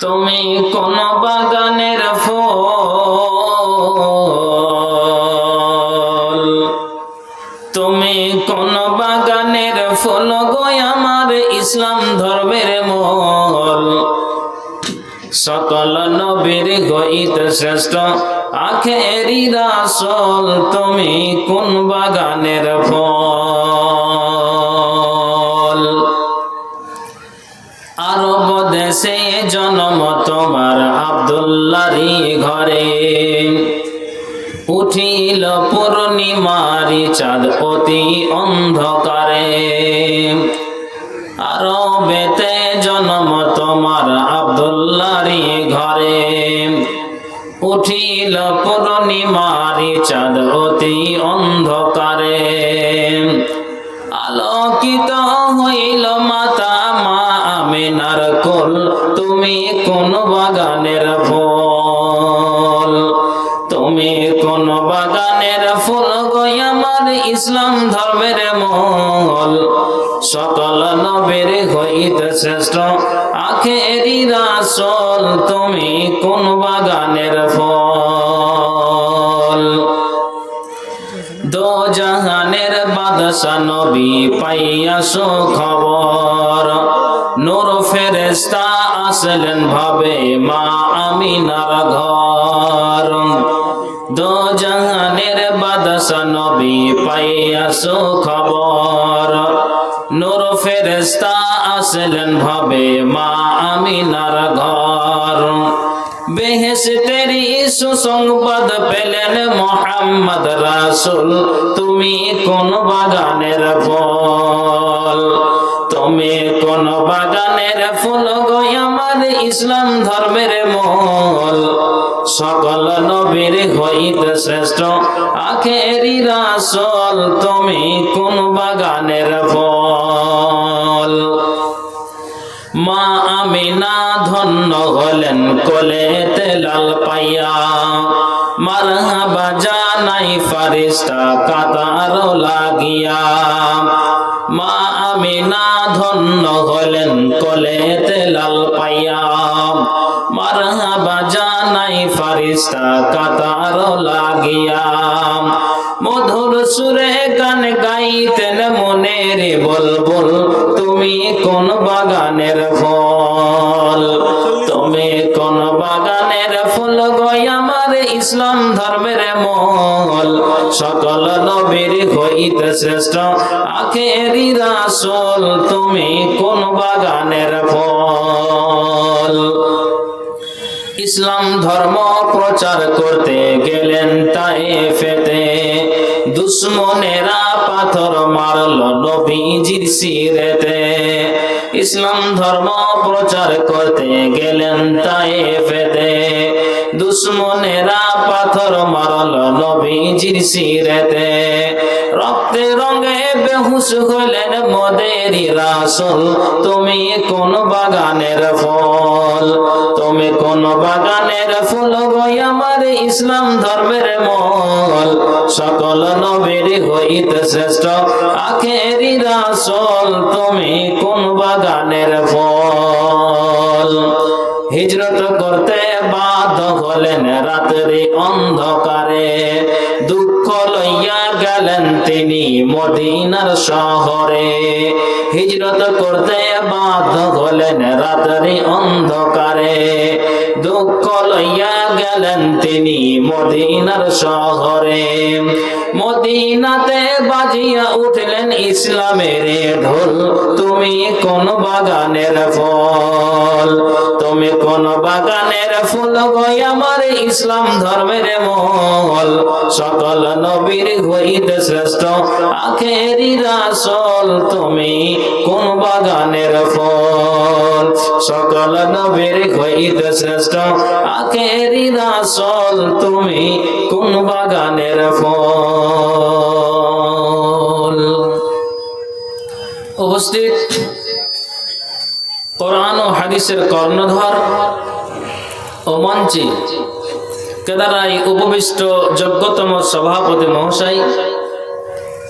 তুমি কোন বাগানের ফল? তুমি কোন বাগানের ফল গো আমার ইসলাম ধর্মের মল? সকল নবীর গইত শ্রেষ্ঠ আখেরি রাসল, তুমি কোন বাগানের ফল? দেশে জন্ম তোমার আবদুল্লারি ঘরে। উঠিল পূর্ণিমারি চাঁদ অতি অন্ধকারে। আরবেতে জন্ম তোমার আবদুল্লারি ঘরে। উঠিল পূর্ণিমারি চাঁদ অতি অন্ধকারে। আলোকিত তুমি কোন বাগানের ফল? তুমি কোন বাগানের ফুল গই আমার ইসলাম ধর্মের মল? সকল নবের হইতে শ্রেষ্ঠ আখেরি রাসল তুমি কোন বাগানের ফল? দো জাহানের বাদশা নবী পাইয়াছো খবর। নূর ফেরেস্তা আসলেন ভাবে মা আমিনার ঘর। দো জাহানের বাদশা নবী পাইয়াছো খবর নূর ফেরেস্তা আসলেন ভাবে মা আমিনার ঘর। বেহেশতেরি সুসংবাদ পেলেন মোহাম্মদ রাসুল, তুমি কোন বাগানের ফল তুমি কোন বাগানের ফুল গো আমার ইসলাম ধর্মের মল। সকল নবীর হইতে শ্রেষ্ঠ আখেরি রাসল, তুমি কোন বাগানের ফল? মা আমিনা ধন্য হলেন কোলে তেলাল পাইয়া। মারহাবা জানাই ফারিস্তা কাতার লাগিয়া। ধন্য হলেন কোলে তেলাল পাইয়া মারহাবা জানাই ফারিস্তা কাতার লাগিয়া মধুর সুরে গান গাইতেন মনের বলবুল, তুমি কোন বাগানের ফল? তুমি কোন বাগানের ফুল গই আমার ইসলাম ধর্মের মল সকল নবীর হইতে শ্রেষ্ঠ। আখেরি রাসল তুমি কোন বাগানের ফল? ইসলাম ধর্ম প্রচার করতে গেলেন তাই ফেতে দুশ্মনেরা পাথর মারল নবীজির সিরেতে। ইসলাম ধর্ম প্রচার করতে গেলেন তাই ফেতে দুশ্মনেরা পাথর মারল নবীজির সিরেতে। রক্তে রঙে বেহুশ হলেন মদেরি রাসুল। তুমি কোন বাগানের ফল? তুমি কোন বাগানের ফুল গই আমার ইসলাম ধর্মের মল? সকল নবীর হইতে শ্রেষ্ঠ আখেরি রাসল। তুমি কোন বাগানের ফল? হিজরত করতে বাধ্য হলেন রাত্রি অন্ধকারে। দুঃখ লইয়া গেলেন তিনি মদিনার শহরে। হিজরত করতে বাধ্য হলেন রাত্রি অন্ধকারে। দুঃখ লইয়া গেলেন তিনি মদিনার শহরে। মদিনাতে বাজিয়া উঠলেন ইসলামের ঢোল, তুমি কোন বাগানের ফল, তুমি কোন বাগানের ফুল গই আমার ইসলাম ধর্মের মল সকল নবীর হইতে শ্রেষ্ঠ আখেরি রাসল, তুমি কোন বাগানের ফল? সকল নবীর হইতে শ্রেষ্ঠ। আখেরি রাসল তুমি কোন বাগানের ফল? উপস্থিত। কোরআন ও হাদিসের কর্ণধর ও মঞ্চে কেদারাই উপবিষ্ট যোগ্যতম সভাপতি মহাশয়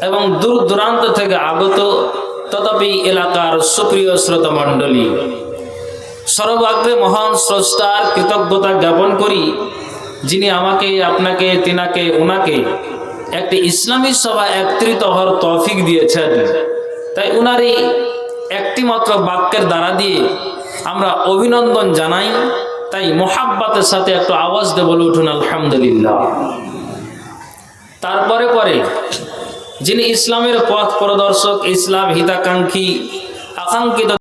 এবং দূর দূরান্ত থেকে আগত তথাপি এলাকার সুপ্রিয় শ্রোতা মণ্ডলী সর্বাগ্রে মহান স্রষ্টার কৃতজ্ঞতা জ্ঞাপন করি, যিনি আমাকে, আপনাকে, তিনাকে ওনাকে একটি ইসলামী সভা একত্রিত হওয়ার তৌফিক দিয়েছেন। তাই উনারই একটি মাত্র বাক্যের দ্বারা দিয়ে আমরা অভিনন্দন জানাই। তাই মোহাব্বাতের সাথে একটু আওয়াজ দিয়ে বলে উঠুন, আলহামদুলিল্লাহ। তারপরে পরে যিনি ইসলামের পথ প্রদর্শক, ইসলাম হিতাকাঙ্ক্ষী, আকাঙ্ক্ষিত